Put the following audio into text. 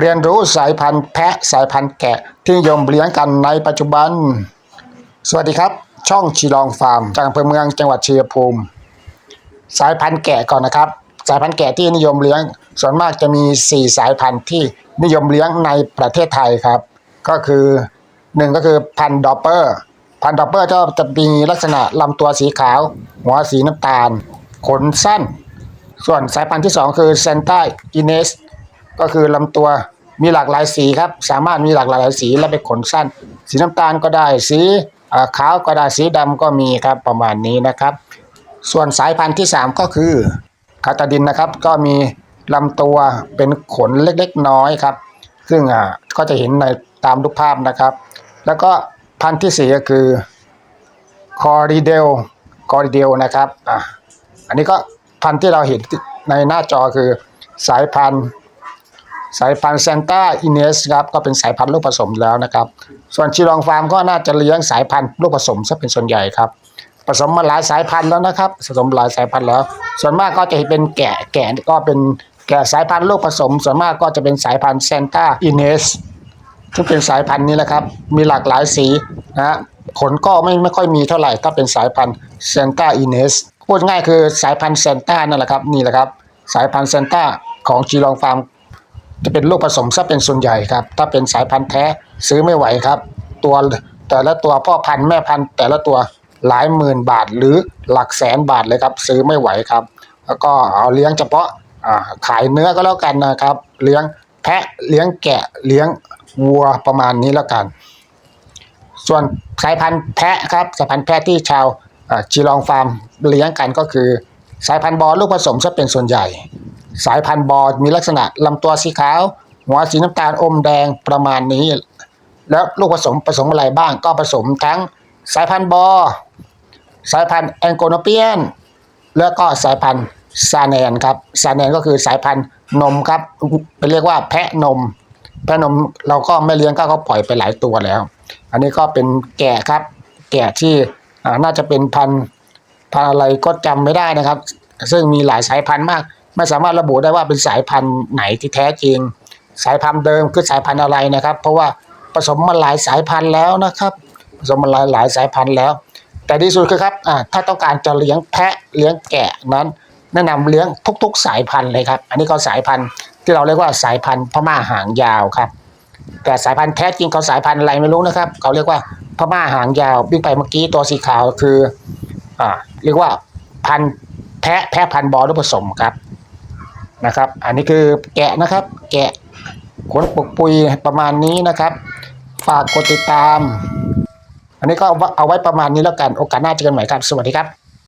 เรียนรู้สายพันธุ์แพะสายพันธุ์แกะที่นิยมเลี้ยงกันในปัจจุบัน สวัสดีครับ ช่องชีลองฟาร์มจากอำเภอเมืองจังหวัดชัยภูมิ สายพันธุ์แกะก่อนนะครับ สายพันธุ์แกะที่นิยมเลี้ยง ส่วนมากจะมี 4 สายพันธุ์ที่นิยมเลี้ยงในประเทศไทยครับ ก็คือหนึ่งก็คือพันธุ์ดอปเปอร์พันธุ์ดอปเปอร์ก็จะมีลักษณะลำตัวสีขาว หัวสีน้ำตาล ขนสั้น ส่วนสายพันธุ์ที่ 2 คือเซนต้าอินเนส ก็คือลำตัวมีหลากหลายสีครับ สามารถมีหลากหลายสีและเป็นขนสั้น สีน้ำตาลก็ได้สีขาวก็ได้สีดำก็มีครับประมาณนี้นะครับ ส่วนสายพันธุ์ที่ 3 ก็คือคาตาดินนะครับ ก็มีลำตัวเป็นขนเล็กๆน้อยครับ ซึ่งอ่าก็จะเห็นในตามรูปภาพนะครับ แล้วก็พันธุ์ที่ 4 ก็คือคอริเดลคอริเดลนะครับอะอันนี้ก็พันธุ์ที่เราเห็นในหน้าจอคือสายพันธุ์ สายพันธุ์เซนต้าอินเนสครับก็เป็นสายพันธุ์ลูกผสมแล้วนะครับ ส่วนชิลองฟาร์มก็น่าจะเลี้ยงสายพันธุ์ลูกผสมซะเป็นส่วนใหญ่ครับผสมมาหลายสายพันธุ์แล้วนะครับผสมหลายสายพันธุ์แล้ว ส่วนมากก็จะเป็นแกะแกะก็เป็นแกะสายพันธุ์ลูกผสม ส่วนมากก็จะเป็นสายพันธุ์เซนต้าอินเนสซึ่งเป็นสายพันธุ์นี้แหละครับ มีหลากหลายสีนะขนก็ไม่ไม่ค่อยมีเท่าไหร่ถ้าเป็นสายพันธุ์เซนต้าอินเนสพูดง่ายคือสายพันธุ์เซนต้านั่นแหละครับนี่แหละครับ สายพันธุ์เซนต้าของจีลองฟาร์ม จะเป็นลูกผสมซะเป็นส่วนใหญ่ครับ ถ้าเป็นสายพันธุ์แท้ซื้อไม่ไหวครับ ตัวแต่ละตัวพ่อพันธุ์แม่พันธุ์แต่ละตัวหลายหมื่นบาทหรือหลักแสนบาทเลยครับ ซื้อไม่ไหวครับ แล้วก็เอาเลี้ยงเฉพาะขายเนื้อก็แล้วกันนะครับ เลี้ยงแพะเลี้ยงแกะเลี้ยงวัวประมาณนี้แล้วกัน ส่วนสายพันธุ์แพะครับสายพันธุ์แพะที่ชาวจีลองฟาร์มเลี้ยงกันก็คือ สายพันธุ์บอลูกผสมซะเป็นส่วนใหญ่ สายพันธุ์บอมีลักษณะลำตัวสีขาว หัวสีน้ำตาลอมแดงประมาณนี้ แล้วลูกผสมผสมอะไรบ้างก็ผสมทั้งสายพันธุ์บอ สายพันธุ์แองโกโนเปียน แล้วก็สายพันธุ์ซาแนนครับซาแนนก็คือสายพันธุ์นมครับเป็นเรียกว่าแพะนม แพะนมเราก็ไม่เลี้ยงก็เขาปล่อยไปหลายตัวแล้ว อันนี้ก็เป็นแกะครับ แกะที่น่าจะเป็นพันธุ์พันธุ์อะไรก็จำไม่ได้นะครับ ซึ่งมีหลายสายพันธุ์มาก ไม่สามารถระบุได้ว่าเป็นสายพันธุ์ไหนที่แท้จริง สายพันธุ์เดิมคือสายพันธุ์อะไรนะครับ เพราะว่าผสมมาหลายสายพันธุ์แล้วนะครับ ผสมมาหลายหลายสายพันธุ์แล้ว แต่ที่สุดคือครับถ้าต้องการจะเลี้ยงแพะเลี้ยงแกะนั้น แนะนำเลี้ยงทุก ๆ สายพันธุ์เลยครับ อันนี้ก็สายพันธุ์ที่เราเรียกว่าสายพันธุ์พม่าหางยาวครับ แต่สายพันธุ์แท้จริงเขาสายพันธุ์อะไรไม่รู้นะครับ เขาเรียกว่าพม่าหางยาววิ่งไปเมื่อกี้ตัวสีขาวคืออ่าเรียกว่าพันธุ์แพะแพะพันธุ์บอหรือผสมครับ นะครับ อันนี้คือแกะนะครับ แกะขนปกปุยประมาณนี้นะครับ ฝากกดติดตาม อันนี้ก็เอาไว้ประมาณนี้แล้วกัน โอกาสหน้าเจอกันใหม่ครับ สวัสดีครับ